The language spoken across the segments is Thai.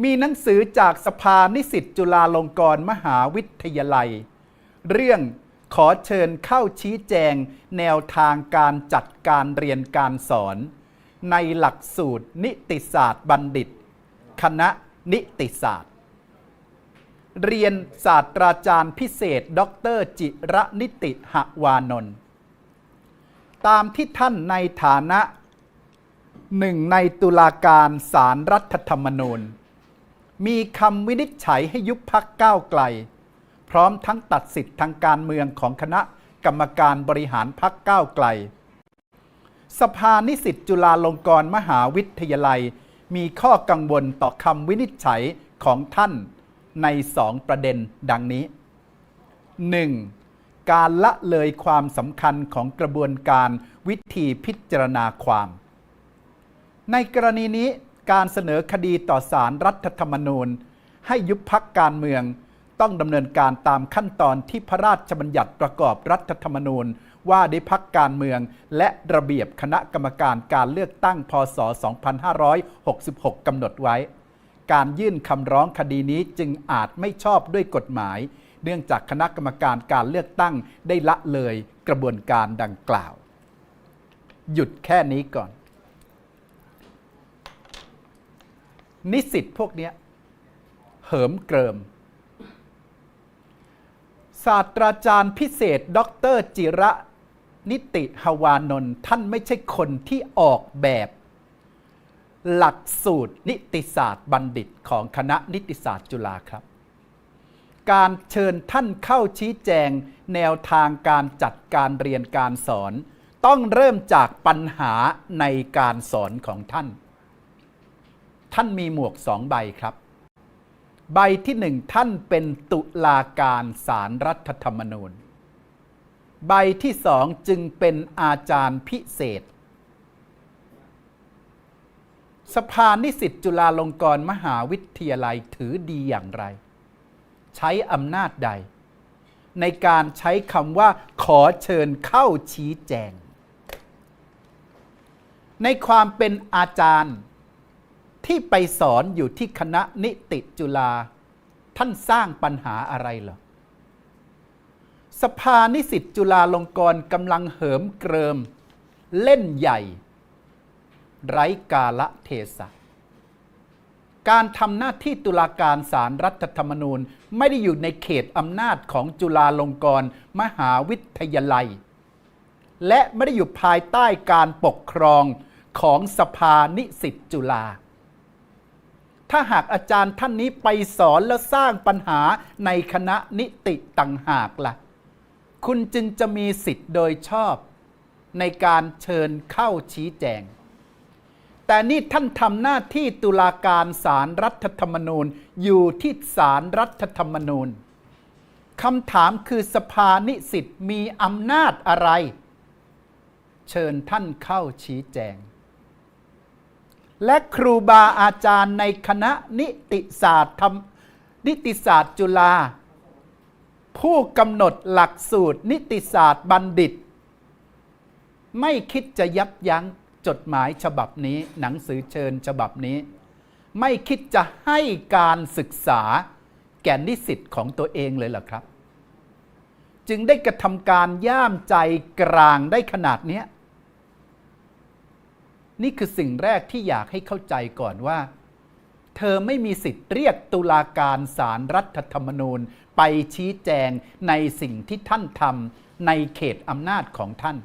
มีหนังสือจากสภานิสิตจุฬาลงกรณ์มหาวิทยาลัย เรื่องขอเชิญเข้าชี้แจงแนวทางการจัดการเรียนการสอน ในหลักสูตรนิติศาสตร์บัณฑิต คณะนิติศาสตร์ เรียนศาสตราจารย์พิเศษ ดรจิระนิติหวานนท์ตามที่ท่านในฐานะหนึ่งในตุลาการสารรัฐธรรมนูญ มีคำวินิจฉัยให้ยุบพักก้าวไกล พร้อมทั้งตัดสิทธิ์ทางการเมืองของคณะกรรมการบริหารพักก้าวไกล สภานิสิตจุฬาลงกรณ์มหาวิทยาลัย มีข้อกังวลต่อคำวินิจฉัยของท่านในสองประเด็นดังนี้ 1. การละเลยความสำคัญของกระบวนการวิธีพิจารณาความ ในกรณีนี้ การเสนอคดีต่อสารรัฐธรรมนูญ ให้ยุบพักการเมืองต้องดำเนินการตามขั้นตอนที่พระราชบัญญัติประกอบรัฐธรรมนูญ ว่าด้วยพักการเมือง และระเบียบคณะกรรมการการเลือกตั้งพศ 2566 กำหนดไว้ การยื่นคำร้องคดีนี้จึงอาจไม่ชอบด้วยกฎหมาย เนื่องจากคณะกรรมการการเลือกตั้งได้ละเลยกระบวนการดังกล่าว หยุดแค่นี้ก่อน นิสิตพวกเนี้ยเหิมเกริม ศาสตราจารย์พิเศษด็อเตอร์จิระนิติหวานนท์ท่านไม่ใช่คนที่ออกแบบ หลักสูตรนิติศาสตร์บัณฑิตของคณะนิติศาสตร์จุฬาครับ การเชิญท่านเข้าชี้แจงแนวทางการจัดการเรียนการสอน ต้องเริ่มจากปัญหาในการสอนของท่าน ท่านมีหมวกสองใบครับ ใบที่หนึ่งท่านเป็นตุลาการสารรัฐธรรมนูญ ใบที่สองจึงเป็นอาจารย์พิเศษ สภานิสิตจุฬาลงกรณ์มหาวิทยาลัยถือดีอย่างไร ใช้อำนาจใด ในการใช้คำว่าขอเชิญเข้าชี้แจง ในความเป็นอาจารย์ ที่ไปสอนอยู่ที่คณะนิติจุฬาท่านสร้างปัญหาอะไรเหรอสภานิสิตจุฬาลงกรณ์กำลังเหิมเกริม เล่นใหญ่ ไร้กาละเทศะ การทำหน้าที่ตุลาการสารรัฐธรรมนูญไม่ได้อยู่ในเขตอำนาจของจุฬาลงกรณ์มหาวิทยาลัย และไม่ได้อยู่ภายใต้การปกครองของสภานิสิตจุฬา ถ้าหากอาจารย์ท่านนี้ไปสอนแล้วสร้างปัญหาในคณะนิติต่างหากละ่ะ คุณจึงจะมีสิทธิ์โดยชอบ ในการเชิญเข้าชี้แจง แต่นี่ท่านทำหน้าที่ตุลาการสารรัฐธรรมนูญอยู่ที่สารรัฐธรรมนูญคำถามคือสภานิสิตมีอำนาจอะไร เชิญท่านเข้าชี้แจง และครูบาอาจารย์ในคณะนิติศาสตร์ธรรมนิติศาสตร์จุฬาผู้กำหนดหลักสูตรนิติศาสตร์บัณฑิต ไม่คิดจะยับยั้งจดหมายฉบับนี้ หนังสือเชิญฉบับนี้ ไม่คิดจะให้การศึกษาแก่นิสิตของตัวเองเลยเหรอครับ จึงได้กระทำการย่ามใจกลางได้ขนาดนี้ นี่คือสิ่งแรกที่อยากให้เข้าใจก่อนว่า เธอไม่มีสิทธิ์เรียกตุลาการสารรัฐธรรมนูญ ไปชี้แจงในสิ่งที่ท่านทำในเขตอำนาจของท่าน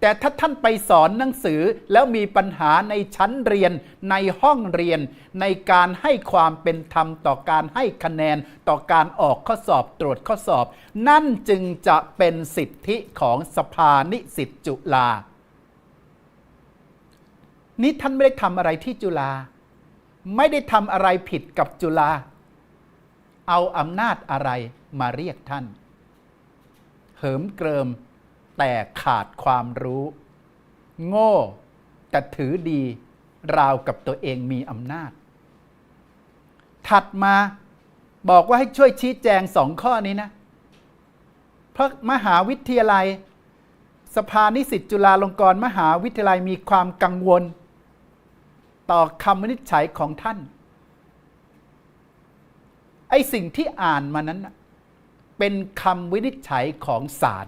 แต่ถ้าท่านไปสอนหนังสือแล้วมีปัญหาในชั้นเรียนในห้องเรียน ในการให้ความเป็นธรรมต่อการให้คะแนนต่อการออกข้อสอบตรวจข้อสอบ นั่นจึงจะเป็นสิทธิของสภานิสิตจุฬา นี่ท่านไม่ได้ทำอะไรที่จุฬาไม่ได้ทำอะไรผิดกับจุฬาเอาอำนาจอะไรมาเรียกท่าน เหิมเกริมแต่ขาดความรู้ โง่แต่ถือดีราวกับตัวเองมีอำนาจ ถัดมาบอกว่าให้ช่วยชี้แจงสองข้อนี้นะ เพราะมหาวิทยาลัย สภานิสิตจุฬาลงกรณ์มหาวิทยาลัยมีความกังวล ต่อคำวินิจฉัยของท่าน ไอสิ่งที่อ่านมานั้นเป็นคำวินิจฉัยของศาล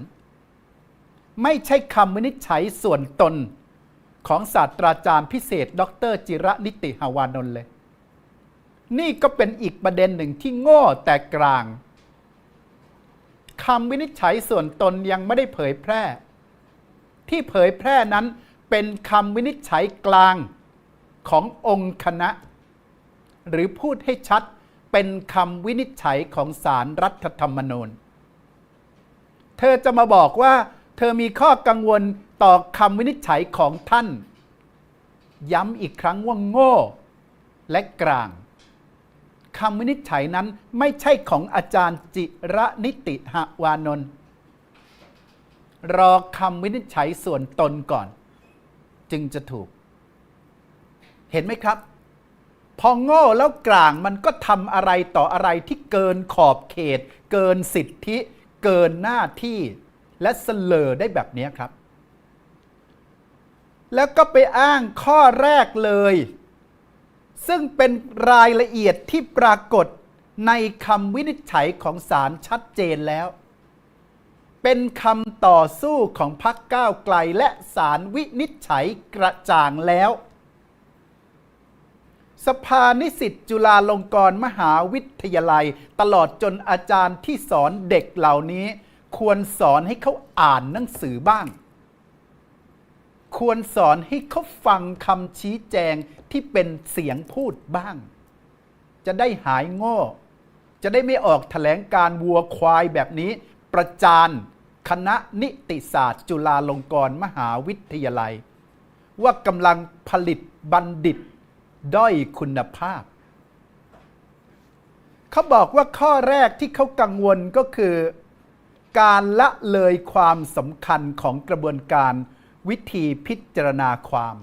ไม่ใช่คำวินิจฉัยส่วนตนของศาสตราจารย์พิเศษ ดร จิระนิติหาวานนท์เลย นี่ก็เป็นอีกประเด็นหนึ่งที่โง่แต่กลางคำวินิจฉัยส่วนตนยังไม่ได้เผยแพร่ ที่เผยแพร่นั้นเป็นคำวินิจฉัยกลาง ขององค์คณะ หรือพูดให้ชัดเป็นคำวินิจฉัยของสารรัฐธรรมนูญ เธอจะมาบอกว่า เธอมีข้อกังวลต่อคำวินิจฉัยของท่าน ย้ำอีกครั้งว่าโง่ และกลางคำวินิจฉัยนั้นไม่ใช่ของอาจารย์จิระนิติหวานนท์รอคำวินิจฉัยส่วนตนก่อน จึงจะถูก เห็นไหมครับ พอโง่แล้วกลางมันก็ทำอะไรต่ออะไรที่เกินขอบเขต เกินสิทธิ เกินหน้าที่ และเสลอได้แบบนี้ครับ แล้วก็ไปอ้างข้อแรกเลย ซึ่งเป็นรายละเอียดที่ปรากฏในคำวินิจฉัยของศาลชัดเจนแล้ว เป็นคำต่อสู้ของพรรคก้าวไกลและศาลวินิจฉัยกระจ่างแล้ว สภานิสิตจุฬาลงกรณ์มหาวิทยาลัย ตลอดจนอาจารย์ที่สอนเด็กเหล่านี้ ควรสอนให้เขาอ่านหนังสือบ้าง ควรสอนให้เขาฟังคำชี้แจงที่เป็นเสียงพูดบ้าง จะได้หายโง่ จะได้ไม่ออกแถลงการวัวควายแบบนี้ ประจานคณะนิติศาสตร์จุฬาลงกรณ์มหาวิทยาลัย ว่ากำลังผลิตบัณฑิต ด้อยคุณภาพ เขาบอกว่าข้อแรกที่เขากังวลก็คือ การละเลยความสำคัญของกระบวนการวิธีพิจารณาความ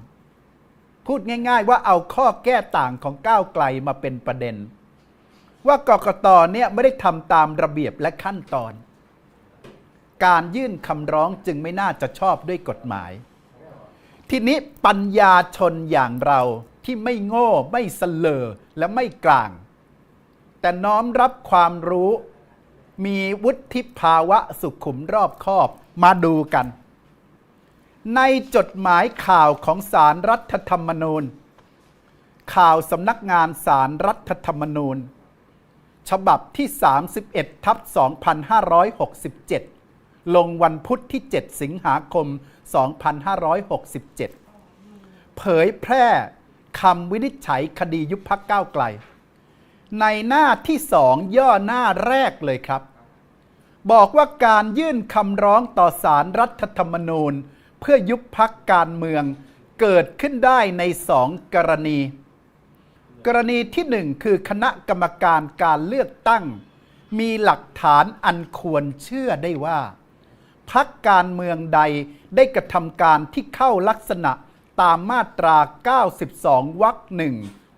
พูดง่าย ๆ ว่าเอาข้อแก้ต่างของก้าวไกลมาเป็นประเด็น ว่ากกตเนี่ยไม่ได้ทำตามระเบียบและขั้นตอน การยื่นคำร้องจึงไม่น่าจะชอบด้วยกฎหมาย ทีนี้ปัญญาชนอย่างเรา ที่ไม่โง่ไม่เสลอและไม่กลาง แต่น้อมรับความรู้ มีวุฒิภาวะสุขุมรอบคอบมาดูกัน ในจดหมายข่าวของสารรัฐธรรมนูญ ข่าวสำนักงานสารรัฐธรรมนูญ ฉบับที่ 31ทับ2567 ลงวันพุธที่ 7 สิงหาคม 2567 เผยแพร่ คำวินิจฉัยคดียุบพักก้าวไกล ในหน้าที่สองย่อหน้าแรกเลยครับ บอกว่าการยื่นคำร้องต่อสารรัฐธรรมนูญ เพื่อยุบพักการเมืองเกิดขึ้นได้ในสองกรณี กรณีที่หนึ่งคือคณะกรรมการการเลือกตั้ง มีหลักฐานอันควรเชื่อได้ว่า พักการเมืองใดได้กระทำการที่เข้าลักษณะ ตามมาตรา 92 วรรคหนึ่ง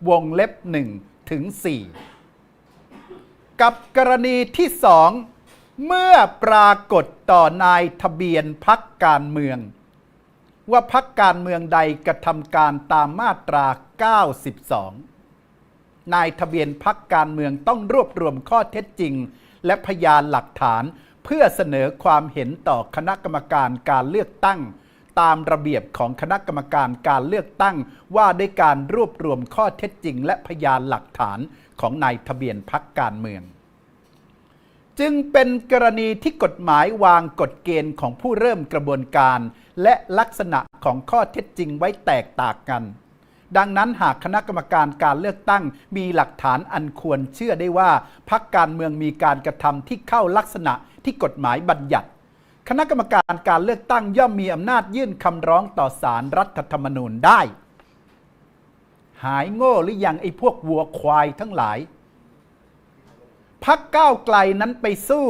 วงเล็บหนึ่งถึง 4 กับกรณีที่สองเมื่อปรากฏต่อนายทะเบียนพักการเมือง ว่าพักการเมืองใดกระทำการตามมาตรา 92 นายทะเบียนพักการเมืองต้องรวบรวมข้อเท็จจริง และพยานหลักฐานเพื่อเสนอความเห็นต่อคณะกรรมการการเลือกตั้ง ตามระเบียบของคณะกรรมการการเลือกตั้ง ว่าด้วยการรวบรวมข้อเท็จจริง และพยานหลักฐานของนายทะเบียนพักการเมือง จึงเป็นกรณีที่กฎหมายวางกฎเกณฑ์ของผู้เริ่มกระบวนการ และลักษณะของข้อเท็จจริงไว้แตกต่างกันดังนั้นหากคณะกรรมการการเลือกตั้งมีหลักฐานอันควรเชื่อได้ว่า พักการเมืองมีการกระทำที่เข้าลักษณะที่กฎหมายบัญญัติ คณะกรรมการการเลือกตั้งย่อมมีอำนาจยื่นคำร้องต่อศาลรัฐธรรมนูญได้ หายโง่หรือยังไอ้พวกวัวควายทั้งหลาย พักก้าวไกลนั้นไปสู้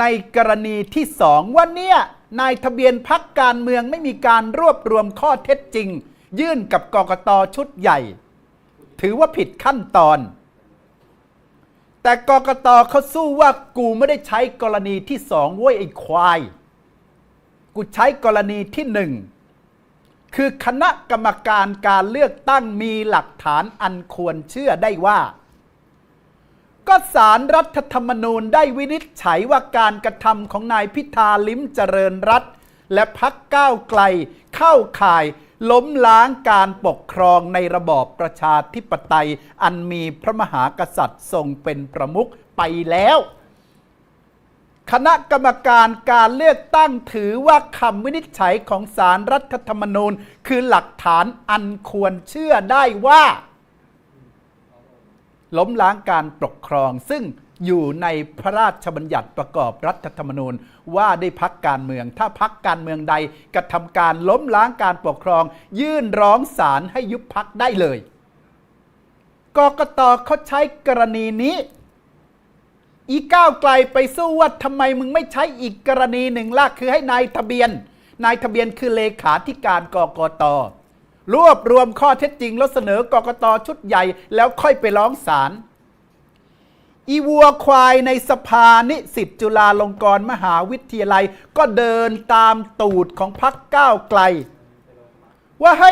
ในกรณีที่สองว่าเนี่ยนายทะเบียนพักการเมืองไม่มีการรวบรวมข้อเท็จจริง ยื่นกับกกตชุดใหญ่ ถือว่าผิดขั้นตอน แต่กกตเขาสู้ว่ากูไม่ได้ใช้กรณีที่สองเว้ยไอ้ควาย กูใช้กรณีที่หนึ่งคือคณะกรรมการการเลือกตั้งมีหลักฐานอันควรเชื่อได้ว่า ก็สารรัฐธรรมนูญได้วินิจฉัยว่าการกระทำของนายพิธาลิ้มเจริญรัฐและพักก้าวไกล เข้าข่าย ล้มล้างการปกครองในระบอบประชาธิปไตย อันมีพระมหากษัตริย์ทรงเป็นประมุขไปแล้ว คณะกรรมการการเลือกตั้งถือว่าคำวินิจฉัยของสารรัฐธรรมนูญ คือหลักฐานอันควรเชื่อได้ว่า ล้มล้างการปกครองซึ่งอยู่ในพระราชบัญญัติประกอบรัฐธรรมนูญ ว่าได้พักการเมือง ถ้าพักการเมืองใดกระทำการล้มล้างการปกครอง ยื่นร้องศาลให้ยุบพักได้เลยกกตเขาใช้กรณีนี้ อีก้าวไกลไปสู้ว่าทำไมมึงไม่ใช้อีกกรณีหนึ่งล่ะคือให้นายทะเบียน นายทะเบียนคือเลขาธิการกกตรวบรวมข้อเท็จจริงแล้วเสนอกกตชุดใหญ่แล้วค่อยไปร้องศาล อีวัวควายในสภานิสิตจุฬาลงกรณ์มหาวิทยาลัย ก็เดินตามตูดของพักก้าวไกล ว่าให้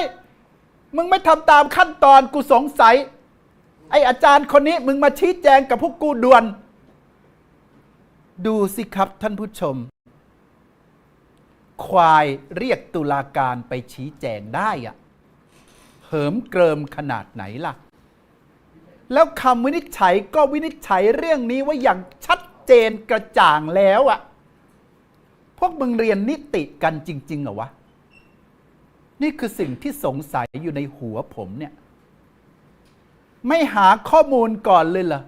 มึงไม่ทำตามขั้นตอนกูสงสัย ไออาจารย์คนนี้มึงมาชี้แจงกับพวกกูด่วน ดูสิครับท่านผู้ชม ควายเรียกตุลาการไปชี้แจงได้อะเหิมเกริมขนาดไหนล่ะ แล้วคำวินิจฉัยก็วินิจฉัยเรื่องนี้ไว่าอย่างชัดเจนกระจ่างแล้วอะพวกมึงเรียนนิติกันจริงๆเหรอวะ นี่คือสิ่งที่สงสัยอยู่ในหัวผมเนี่ย ไม่หาข้อมูลก่อนเลยเหรอ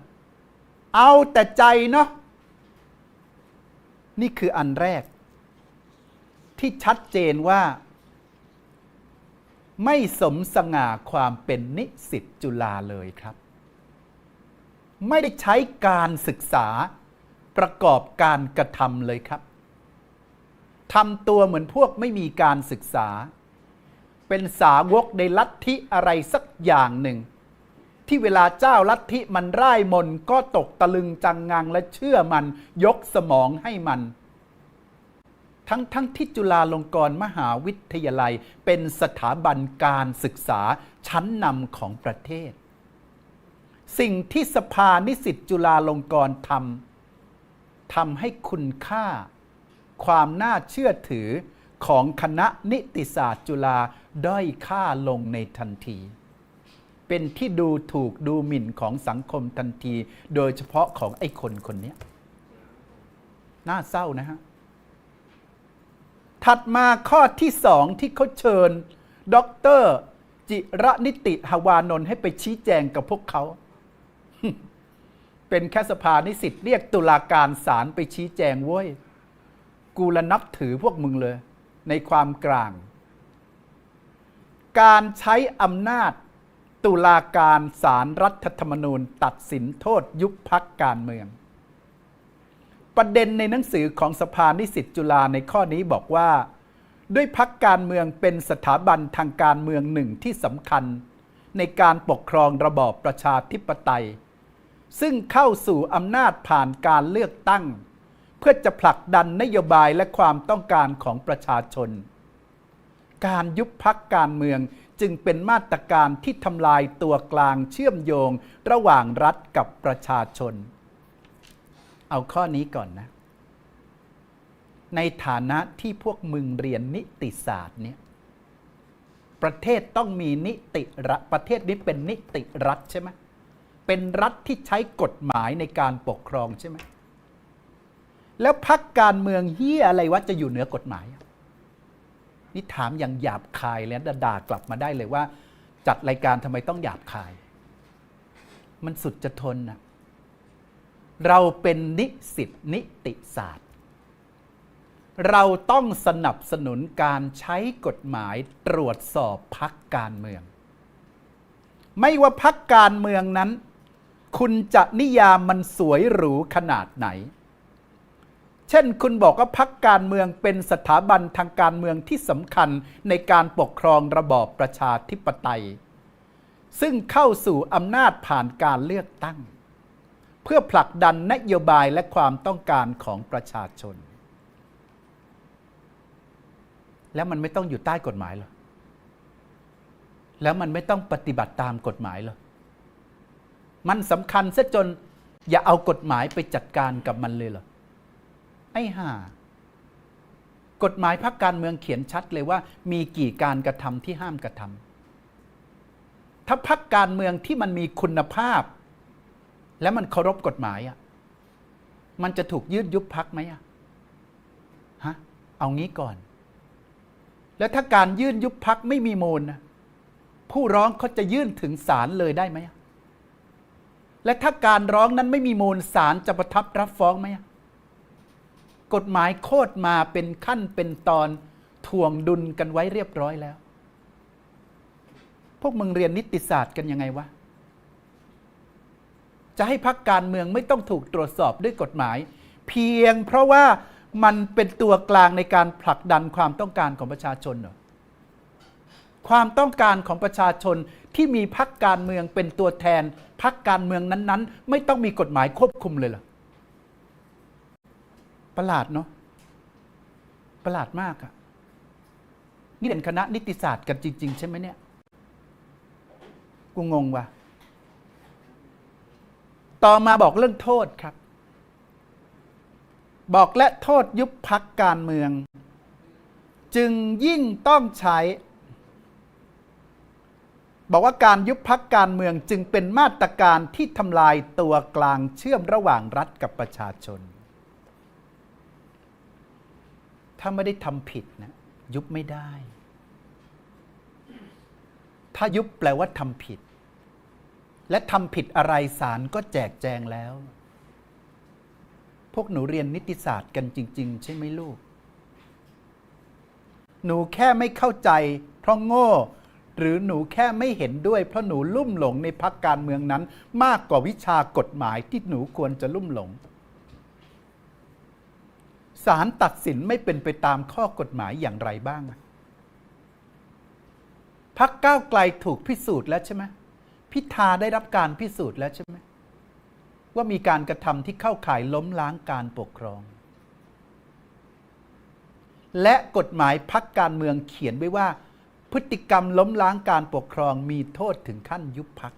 เอาแต่ใจเนาะ นี่คืออันแรก ที่ชัดเจนว่าไม่สมสง่าความเป็นนิสิตจุฬาเลยครับ ไม่ได้ใช้การศึกษาประกอบการกระทำเลยครับทำตัวเหมือนพวกไม่มีการศึกษา เป็นสาวกในลัทธิอะไรสักอย่างหนึ่ง ที่เวลาเจ้าลัทธิมันร่ายมนก็ตกตะลึงจังงังและเชื่อมันยกสมองให้มัน ทั้งทั้งที่จุฬาลงกรณ์มหาวิทยาลัยเป็นสถาบันการศึกษาชั้นนำของประเทศ สิ่งที่สภานิสิตจุฬาลงกรณ์ทำทำให้คุณค่า ความน่าเชื่อถือของคณะนิติศาสตร์จุฬาด้อยค่าลงในทันที เป็นที่ดูถูกดูหมิ่นของสังคมทันที โดยเฉพาะของไอ้คนคนนี้น่าเศร้านะฮะ ถัดมาข้อที่สองที่เขาเชิญด็อกเตอร์จิระนิติหวานนท์ให้ไปชี้แจงกับพวกเขา เป็นแค่สภานิสิตเรียกตุลาการศาลไปชี้แจงเว้ย กูละนับถือพวกมึงเลย ในความกลาง การใช้อำนาจตุลาการศาลรัฐธรรมนูญ ตัดสินโทษยุบพักการเมือง ประเด็นในหนังสือของสภานิสิตจุฬาในข้อนี้บอกว่า ด้วยพักการเมืองเป็นสถาบันทางการเมืองหนึ่งที่สำคัญ ในการปกครองระบอบประชาธิปไตย ซึ่งเข้าสู่อำนาจผ่านการเลือกตั้ง เพื่อจะผลักดันนโยบายและความต้องการของประชาชน การยุบพักการเมืองจึงเป็นมาตรการที่ทำลายตัวกลางเชื่อมโยงระหว่างรัฐกับประชาชน เอาข้อนี้ก่อนนะ ในฐานะที่พวกมึงเรียนนิติศาสตร์เนี่ยประเทศต้องมีนิติรัฐประเทศนี้เป็นนิติรัฐใช่ไหม เป็นรัฐที่ใช้กฎหมายในการปกครองใช่ไหม แล้วพักการเมืองเฮียอะไรวะจะอยู่เหนือกฎหมาย นี่ถามอย่างหยาบคายแล้วด่ากลับมาได้เลยว่า จัดรายการทำไมต้องหยาบคาย มันสุดจะทนนะเราเป็นนิสิตนิติศาสตร์ เราต้องสนับสนุนการใช้กฎหมายตรวจสอบพักการเมือง ไม่ว่าพักการเมืองนั้น คุณจะนิยามมันสวยหรูขนาดไหน เช่นคุณบอกว่าพักการเมืองเป็นสถาบันทางการเมืองที่สำคัญในการปกครองระบอบประชาธิปไตย ซึ่งเข้าสู่อำนาจผ่านการเลือกตั้ง เพื่อผลักดันนโยบายและความต้องการของประชาชน แล้วมันไม่ต้องอยู่ใต้กฎหมายเหรอแล้วมันไม่ต้องปฏิบัติตามกฎหมายเหรอ มันสำคัญซะจนอย่าเอากฎหมายไปจัดการกับมันเลยเหรอ ไอ้ห่ากฎหมายพักการเมืองเขียนชัดเลยว่า มีกี่การกระทำที่ห้ามกระทำถ้าพักการเมืองที่มันมีคุณภาพ และมันเคารพกฎหมายอะมันจะถูกยืดยุบพักไหมอะฮะเอางี้ก่อน แล้วถ้าการยื่นยุบพักไม่มีมูลนะผู้ร้องเขาจะยื่นถึงศาลเลยได้ไหมอะ และถ้าการร้องนั้นไม่มีมูลศาลจะประทับรับฟ้องไหมกฎหมายโคตรมาเป็นขั้นเป็นตอนถ่วงดุลกันไว้เรียบร้อยแล้ว พวกมึงเรียนนิติศาสตร์กันยังไงวะ จะให้พักการเมืองไม่ต้องถูกตรวจสอบด้วยกฎหมาย เพียงเพราะว่ามันเป็นตัวกลางในการผลักดันความต้องการของประชาชนเหรอ ความต้องการของประชาชนที่มีพักการเมืองเป็นตัวแทนพักการเมืองนั้นๆ ไม่ต้องมีกฎหมายควบคุมเลยเหรอประหลาดเนาะประหลาดมากอะนี่เรียนคณะนิติศาสตร์กันจริง ๆ ใช่ไหมเนี่ย กูงงว่ะ ต่อมาบอกเรื่องโทษครับ บอกและโทษยุบพักการเมือง จึงยิ่งต้องใช้ บอกว่าการยุบพักการเมืองจึงเป็นมาตรการที่ทำลายตัวกลางเชื่อมระหว่างรัฐกับประชาชน ถ้าไม่ได้ทำผิดนะยุบไม่ได้ ถ้ายุบแปลว่าทำผิด และทำผิดอะไรศาลก็แจกแจงแล้ว พวกหนูเรียนนิติศาสตร์กันจริง ๆ ใช่ไหมลูก หนูแค่ไม่เข้าใจ เพราะโง่ หรือหนูแค่ไม่เห็นด้วย เพราะหนูลุ่มหลงในพักการเมืองนั้น มากกว่าวิชากฎหมายที่หนูควรจะลุ่มหลงศาลตัดสินไม่เป็นไปตามข้อกฎหมายอย่างไรบ้างพักก้าวไกลถูกพิสูจน์แล้วใช่ไหมพิธาได้รับการพิสูจน์แล้วใช่ไหมว่ามีการกระทำที่เข้าข่ายล้มล้างการปกครอง และกฎหมายพักการเมืองเขียนไว้ว่า พฤติกรรมล้มล้างการปกครองมีโทษถึงขั้นยุบพัก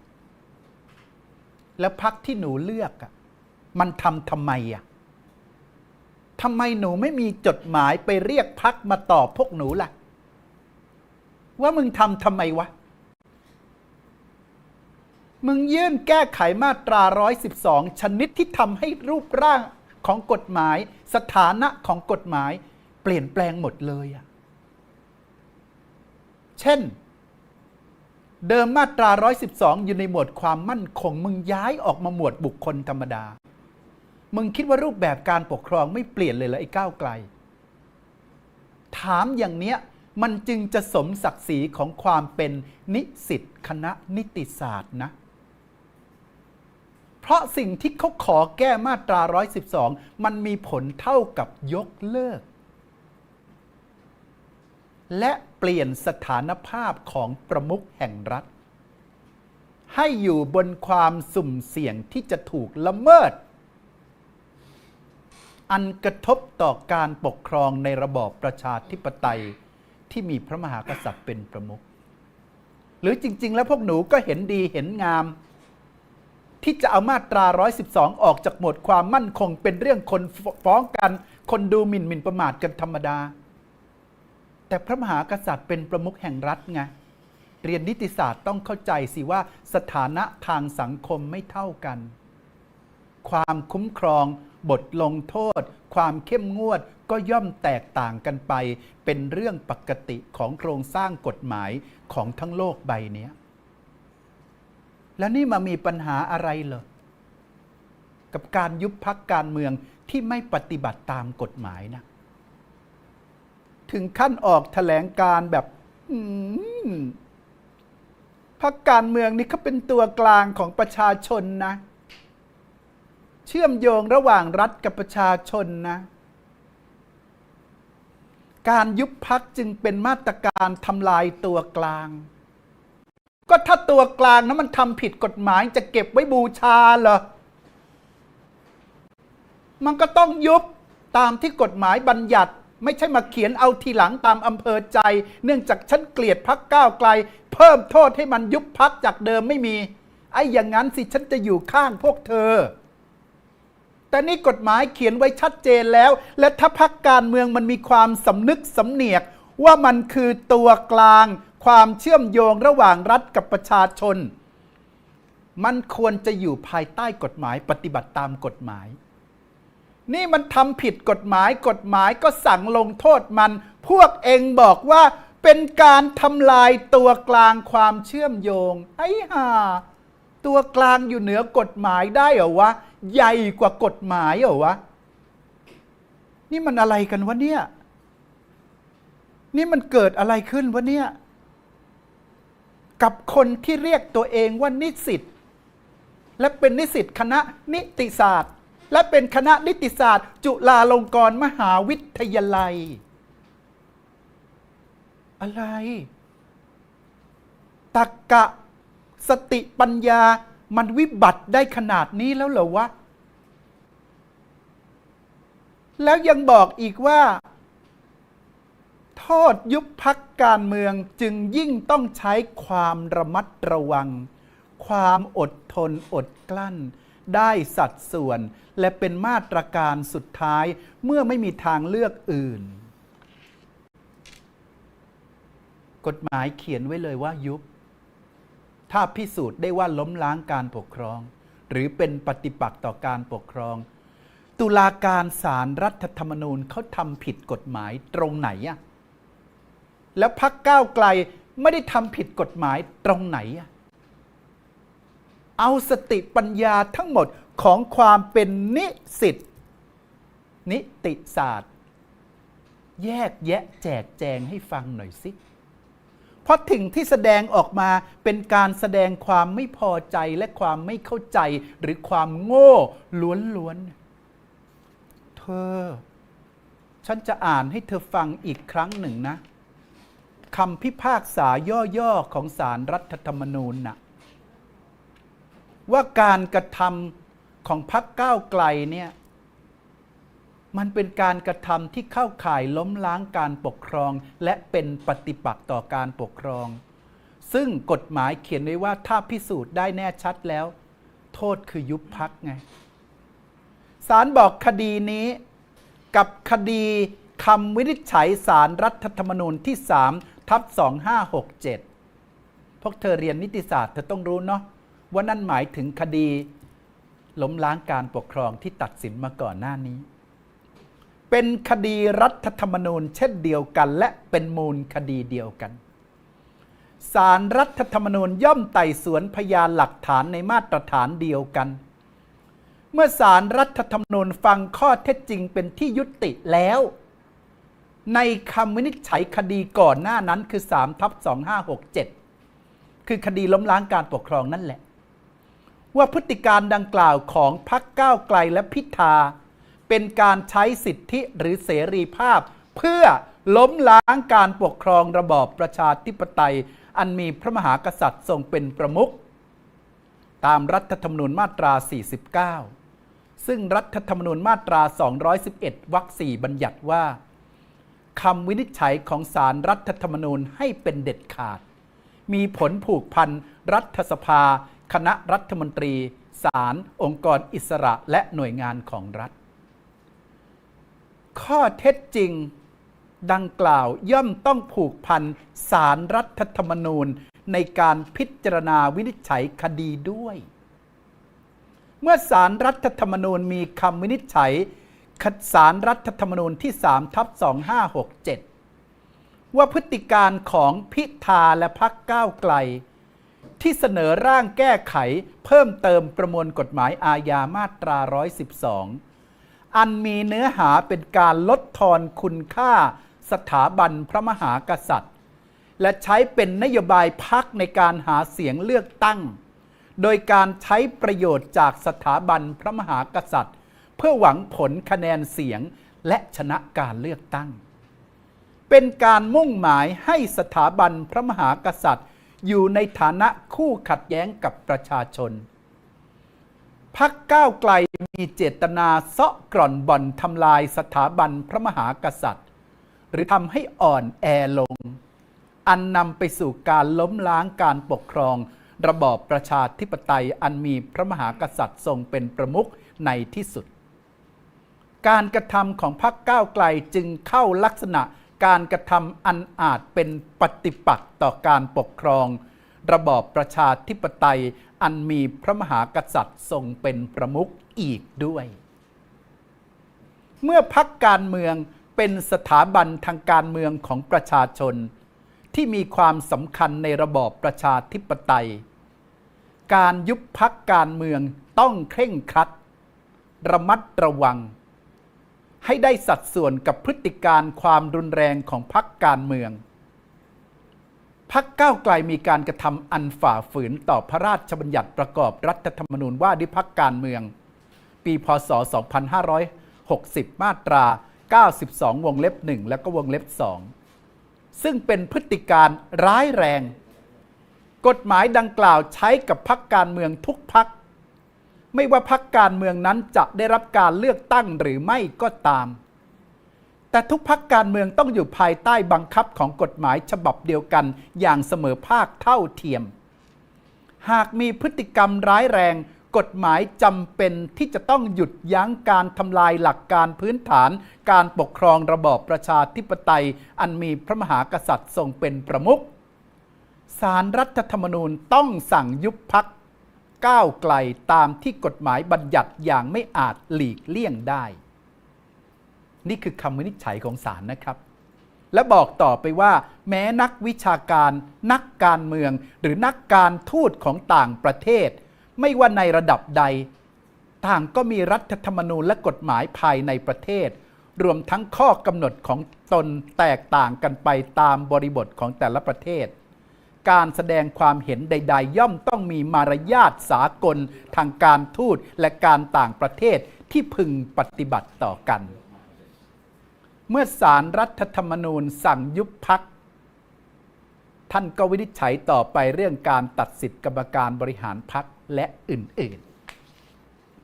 แล้วพักที่หนูเลือกอะมันทำทำไมอะทำไมหนูไม่มีจดหมายไปเรียกพักมาตอบพวกหนูล่ะ ว่ามึงทำทำไมวะ มึงยื่นแก้ไขมาตรา 112 ชนิดที่ทำให้รูปร่างของกฎหมาย สถานะของกฎหมาย เปลี่ยนแปลงหมดเลยอะ เช่น เดิมมาตรา 112 อยู่ในหมวดความมั่นคง มึงย้ายออกมาหมวดบุคคลธรรมดา มึงคิดว่ารูปแบบการปกครองไม่เปลี่ยนเลยเหรอไอ้ก้าวไกล ถามอย่างเนี้ยมันจึงจะสมศักดิ์ศรีของความเป็นนิสิตคณะนิติศาสตร์นะ เพราะสิ่งที่เขาขอแก้มาตรา 112 มันมีผลเท่ากับยกเลิก และเปลี่ยนสถานภาพของประมุขแห่งรัฐ ให้อยู่บนความสุ่มเสี่ยงที่จะถูกละเมิด อันกระทบต่อการปกครองในระบอบประชาธิปไตยที่มีพระมหากษัตริย์เป็นประมุขหรือจริง ๆ แล้วพวกหนูก็เห็นดีเห็นงาม ที่จะเอามาตรา 112 ออกจากหมวดความมั่นคงเป็นเรื่องคนฟ้องกัน คนดูหมิ่นหมิ่นประมาทกันธรรมดา แต่พระมหากษัตริย์เป็นประมุขแห่งรัฐไงเรียนนิติศาสตร์ต้องเข้าใจสิว่าสถานะทางสังคมไม่เท่ากัน ความคุ้มครอง บทลงโทษ ความเข้มงวดก็ย่อมแตกต่างกันไป เป็นเรื่องปกติของโครงสร้างกฎหมายของทั้งโลกใบนี้แล้วนี่มามีปัญหาอะไรเหรอ กับการยุบพักการเมืองที่ไม่ปฏิบัติตามกฎหมายนะ ถึงขั้นออกแถลงการแบบอืมพักการเมืองนี่เขาเป็นตัวกลางของประชาชนนะ เชื่อมโยงระหว่างรัฐกับประชาชนนะ การยุบพักจึงเป็นมาตรการทำลายตัวกลาง ก็ถ้าตัวกลางนั้นมันทำผิดกฎหมายจะเก็บไว้บูชาเหรอ มันก็ต้องยุบตามที่กฎหมายบัญญัติ ไม่ใช่มาเขียนเอาทีหลังตามอำเภอใจ เนื่องจากฉันเกลียดพักก้าวไกล เพิ่มโทษให้มันยุบพักจากเดิมไม่มี ไอ้อย่างนั้นสิฉันจะอยู่ข้างพวกเธอ แต่นี่กฎหมายเขียนไว้ชัดเจนแล้ว และถ้าพักการเมืองมันมีความสำนึกสำเนียก ว่ามันคือตัวกลาง ความเชื่อมโยงระหว่างรัฐกับประชาชน มันควรจะอยู่ภายใต้กฎหมายปฏิบัติตามกฎหมาย นี่มันทำผิดกฎหมายกฎหมายก็สั่งลงโทษมัน พวกเองบอกว่าเป็นการทำลายตัวกลางความเชื่อมโยง ไอ้ห่าตัวกลางอยู่เหนือกฎหมายได้เหรอวะ ใหญ่กว่ากฎหมายเหรอวะ นี่มันอะไรกันวะเนี่ย นี่มันเกิดอะไรขึ้นวะเนี่ย กับคนที่เรียกตัวเองว่านิสิตและเป็นนิสิตคณะนิติศาสตร์ และเป็นคณะนิติศาสตร์ จุฬาลงกรณ์มหาวิทยาลัย อะไรตักกะสติปัญญามันวิบัติได้ขนาดนี้แล้วเหรอวะ แล้วยังบอกอีกว่า โทษยุบพักการเมืองจึงยิ่งต้องใช้ความระมัดระวัง ความอดทนอดกลั้น ได้สัดส่วน และเป็นมาตรการสุดท้ายเมื่อไม่มีทางเลือกอื่น กฎหมายเขียนไว้เลยว่ายุบ ถ้าพิสูจน์ได้ว่าล้มล้างการปกครอง หรือเป็นปฏิปักษ์ต่อการปกครอง ตุลาการศาลรรัฐธรรมนูญเขาทำผิดกฎหมายตรงไหนอะแล้วพักก้าวไกลไม่ได้ทำผิดกฎหมายตรงไหนอะ เอาสติปัญญาทั้งหมดของความเป็นนิสิตนิติศาสตร์ แยกแยะแจกแจงให้ฟังหน่อยสิเพราะถึงที่แสดงออกมาเป็นการแสดงความไม่พอใจและความไม่เข้าใจหรือความโง่ล้วนๆ เธอ ฉันจะอ่านให้เธอฟังอีกครั้งหนึ่งนะคำพิพากษาย่อๆของสารรัฐธรรมนูญน่ะ ว่าการกระทำของพรรคก้าวไกลเนี่ยมันเป็นการกระทำที่เข้าข่ายล้มล้างการปกครอง และเป็นปฏิปักษ์ต่อการปกครอง ซึ่งกฎหมายเขียนไว้ว่าถ้าพิสูจน์ได้แน่ชัดแล้ว โทษคือยุบพักไงศาลบอกคดีนี้กับคดีคำวินิจฉัยสารรัฐธรรมนูญที่3ทับ2567 พวกเธอเรียนนิติศาสตร์เธอต้องรู้เนาะ ว่านั่นหมายถึงคดีล้มล้างการปกครองที่ตัดสินมาก่อนหน้านี้ เป็นคดีรัฐธรรมนูญเช่นเดียวกัน และเป็นมูลคดีเดียวกันสารรัฐธรรมนูญย่อมไต่สวนพยานหลักฐานในมาตรฐานเดียวกัน เมื่อสารรัฐธรรมนูญฟังข้อเท็จจริงเป็นที่ยุติแล้ว ในคำวินิจฉัยคดีก่อนหน้านั้นคือ3ทับ2567 คือคดีล้มล้างการปกครองนั่นแหละ ว่าพฤติการดังกล่าวของพรรคก้าวไกลและพิธา เป็นการใช้สิทธิหรือเสรีภาพ เพื่อล้มล้างการปกครองระบอบประชาธิปไตย อันมีพระมหากษัตริย์ทรงเป็นประมุขตามรัฐธรรมนูญมาตรา 49 ซึ่งรัฐธรรมนูญมาตรา 211 วรรคสี่บัญญัติว่าคำวินิจฉัยของสารรัฐธรรมนูญให้เป็นเด็ดขาด มีผลผูกพันรัฐสภาคณะรัฐมนตรี ศาล องค์กรอิสระและหน่วยงานของรัฐ ข้อเท็จจริงดังกล่าวย่อมต้องผูกพันสารรัฐธรรมนูญในการพิจารณาวินิจฉัยคดีด้วย เมื่อสารรัฐธรรมนูญมีคำวินิจฉัยสารรัฐธรรมนูญที่3ทับ2567 ว่าพฤติการของพิธาและพักก้าวไกล ที่เสนอร่างแก้ไขเพิ่มเติมประมวลกฎหมายอาญามาตรา 112 อันมีเนื้อหาเป็นการลดทอนคุณค่าสถาบันพระมหากษัตริย์ และใช้เป็นนโยบายพักในการหาเสียงเลือกตั้ง โดยการใช้ประโยชน์จากสถาบันพระมหากษัตริย์ เพื่อหวังผลคะแนนเสียงและชนะการเลือกตั้ง เป็นการมุ่งหมายให้สถาบันพระมหากษัตริย์ อยู่ในฐานะคู่ขัดแย้งกับประชาชน พักก้าวไกลมีเจตนาเซาะกร่อนบ่อนทำลายสถาบันพระมหากษัตริย์ หรือทำให้อ่อนแอลง อันนำไปสู่การล้มล้างการปกครอง ระบอบประชาธิปไตยอันมีพระมหากษัตริย์ทรงเป็นประมุขในที่สุด การกระทำของพรรคก้าวไกลจึงเข้าลักษณะ การกระทำอันอาจเป็นปฏิปักษ์ต่อการปกครอง ระบอบประชาธิปไตยอันมีพระมหากษัตริย์ทรงเป็นประมุขอีกด้วย เมื่อพักการเมืองเป็นสถาบันทางการเมืองของประชาชน ที่มีความสำคัญในระบอบประชาธิปไตย การยุบพักการเมืองต้องเคร่งครัด ระมัดระวัง ให้ได้สัดส่วนกับพฤติการความรุนแรงของพักการเมืองพักก้าวไกลมีการกระทำอันฝ่าฝืนต่อพระราชบัญญัติประกอบรัฐธรรมนูญว่าด้วยพักการเมือง ปีพศ 2560 มาตรา 92 วงเล็บ 1 และก็วงเล็บ 2 ซึ่งเป็นพฤติการร้ายแรง กฎหมายดังกล่าวใช้กับพักการเมืองทุกพัก ไม่ว่าพักการเมืองนั้นจะได้รับการเลือกตั้งหรือไม่ก็ตาม แต่ทุกพักการเมืองต้องอยู่ภายใต้บังคับของกฎหมายฉบับเดียวกันอย่างเสมอภาคเท่าเทียม หากมีพฤติกรรมร้ายแรง กฎหมายจำเป็นที่จะต้องหยุดยั้งการทำลายหลักการพื้นฐาน การปกครองระบอบประชาธิปไตย อันมีพระมหากษัตริย์ทรงเป็นประมุขสารรัฐธรรมนูญต้องสั่งยุบพัก ก้าวไกลตามที่กฎหมายบัญญัติอย่างไม่อาจหลีกเลี่ยงได้ นี่คือคำวินิจฉัยของศาลนะครับ และบอกต่อไปว่า แม้นักวิชาการ นักการเมือง หรือนักการทูตของต่างประเทศ ไม่ว่าในระดับใด ต่างก็มีรัฐธรรมนูญและกฎหมายภายในประเทศ รวมทั้งข้อกำหนดของตนแตกต่างกันไปตามบริบทของแต่ละประเทศ การแสดงความเห็นใด ๆ ย่อมต้องมีมารยาทสากลทางการทูตและการต่างประเทศที่พึงปฏิบัติต่อกัน เมื่อสารรัฐธรรมนูญสั่งยุบพักท่านก็วินิจฉัยต่อไปเรื่องการตัดสิทธิกรรมการบริหารพักและอื่น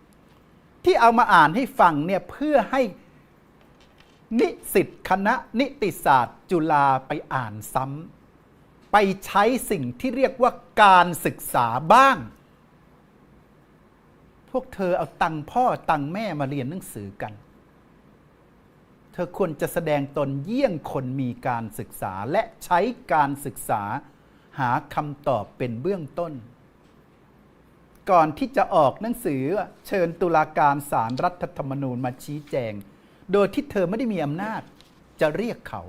ๆ ที่เอามาอ่านให้ฟังเนี่ยเพื่อให้นิสิตคณะนิติศาสตร์ จุฬาไปอ่านซ้ำ ไปใช้สิ่งที่เรียกว่าการศึกษาบ้าง พวกเธอเอาตังพ่อตังแม่มาเรียนหนังสือกัน เธอควรจะแสดงตนเยี่ยงคนมีการศึกษาและใช้การศึกษาหาคำตอบเป็นเบื้องต้น ก่อนที่จะออกหนังสือเชิญตุลาการศารรัฐธรรมนูญมาชี้แจง โดยที่เธอไม่ได้มีอำนาจจะเรียกเขา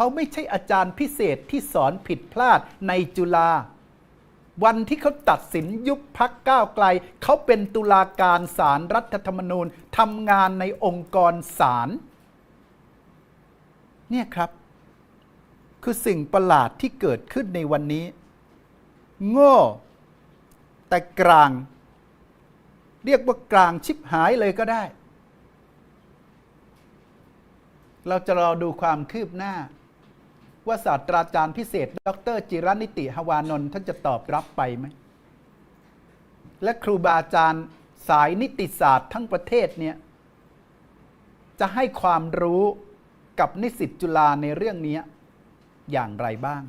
เขาไม่ใช่อาจารย์พิเศษที่สอนผิดพลาดในจุฬาวันที่เขาตัดสินยุบพักก้าวไกล เขาเป็นตุลาการศาลรรัฐธรรมนูญทำงานในองค์กรศาลเนี่ยครับ คือสิ่งประหลาดที่เกิดขึ้นในวันนี้ โง่ แต่กลาง เรียกว่ากลางชิบหายเลยก็ได้ เราจะรอดูความคืบหน้า ว่าศาสตราจารย์พิเศษ ดร จิรนิติหวานนท์ท่านจะตอบรับไปไหม และครูบาอาจารย์สายนิติศาสตร์ทั้งประเทศเนี่ยจะให้ความรู้กับนิสิตจุฬาในเรื่องนี้อย่างไรบ้าง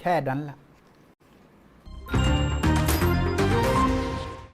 แค่นั้นละ่ะ